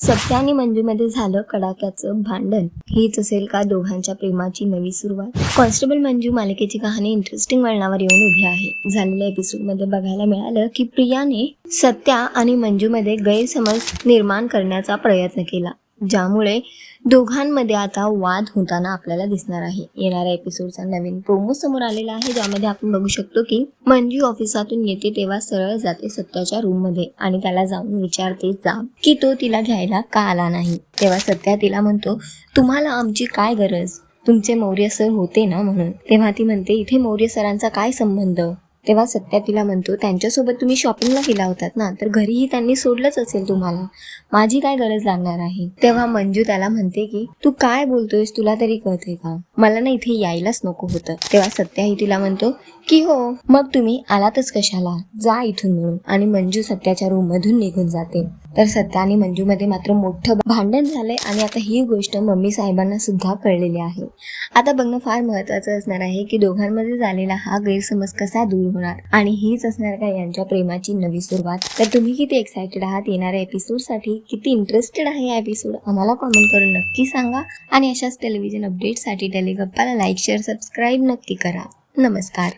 सत्य आणि मंजूमध्ये झालं कडाक्याचं भांडण. हीच असेल का दोघांच्या प्रेमाची नवी सुरुवात? कॉन्स्टेबल मंजू मालिकेची कहाणी इंटरेस्टिंग वळणावर येऊन उभी आहे. झालेल्या एपिसोडमध्ये बघायला मिळालं की प्रियाने सत्या आणि मंजूमध्ये गैरसमज निर्माण करण्याचा प्रयत्न केला. ज्यामुळे दोघांमध्ये आता वाद होताना आपल्याला दिसणार आहे. येणाऱ्या एपिसोडचा नवीन प्रोमो समोर आलेला आहे ज्यामध्ये आपण बघू शकतो की मंजू ऑफिसातून येते तेव्हा सरळ जाते सत्याच्या रूममध्ये आणि त्याला जाऊन विचारते जा. की तो तिला घ्यायला का आला नाही? तेव्हा सत्या तिला म्हणतो तुम्हाला आमची काय गरज? तुमचे मौर्य सर होते ना म्हणून? तेव्हा ती म्हणते इथे मौर्य सरांचा काय संबंध? तेव्हा सत्या तिला म्हणतो त्यांच्यासोबत तुम्ही शॉपिंगला गेला होतात ना तर घरीही त्यांनी सोडलंच असेल तुम्हाला. माझी काय गरज लागणार आहे? तेव्हा मंजू त्याला म्हणते की तू काय बोलतोयस तुला तरी कळते का? मला ना इथे यायलाच नको होतं. तेव्हा सत्याही तिला म्हणतो की हो मग तुम्ही आलातच कशाला? जा इथून म्हणून. आणि मंजू सत्याच्या रूम मधून निघून जाते. तर सत्ता आणि मंजूमध्ये मात्र मोठं भांडण झालंय आणि आता ही गोष्ट मम्मी साहेबांना सुद्धा कळलेली आहे. आता बघणं फार महत्वाचं असणार आहे की दोघांमध्ये झालेला हा गैरसमज कसा दूर होणार? आणि हीच असणार का यांच्या प्रेमाची नवी सुरुवात? तर तुम्ही किती एक्सायटेड आहात? येणाऱ्या एपिसोडसाठी किती इंटरेस्टेड आहे या एपिसोड आम्हाला कॉमेंट करून नक्की सांगा. आणि अशाच टेलिव्हिजन अपडेटसाठी टेलिगप्पाला लाईक शेअर सबस्क्राईब नक्की करा. नमस्कार.